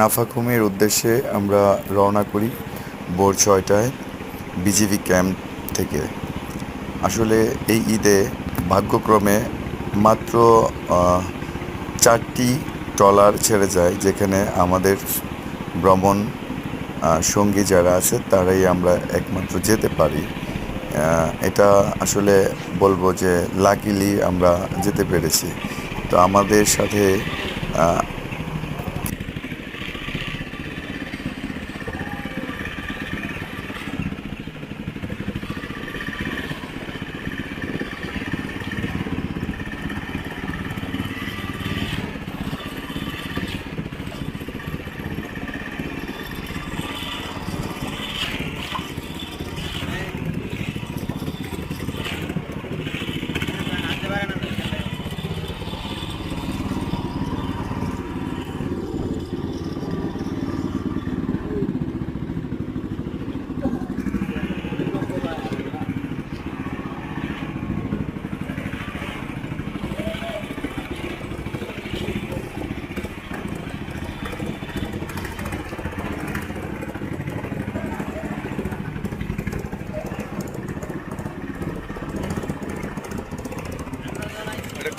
নাফাখুমের উদ্দেশ্যে আমরা রওনা করি ভোর ছয়টায় বিজিবি ক্যাম্প থেকে। আসলে এই ঈদে ভাগ্যক্রমে মাত্র চারটি ট্রলার ছেড়ে যায়, যেখানে আমাদের ভ্রমণ সঙ্গী যারা আছে তারাই আমরা একমাত্র যেতে পারি। এটা আসলে বলব যে লাকিলি আমরা যেতে পেরেছি। তো আমাদের সাথে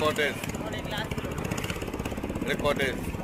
আহ, এটা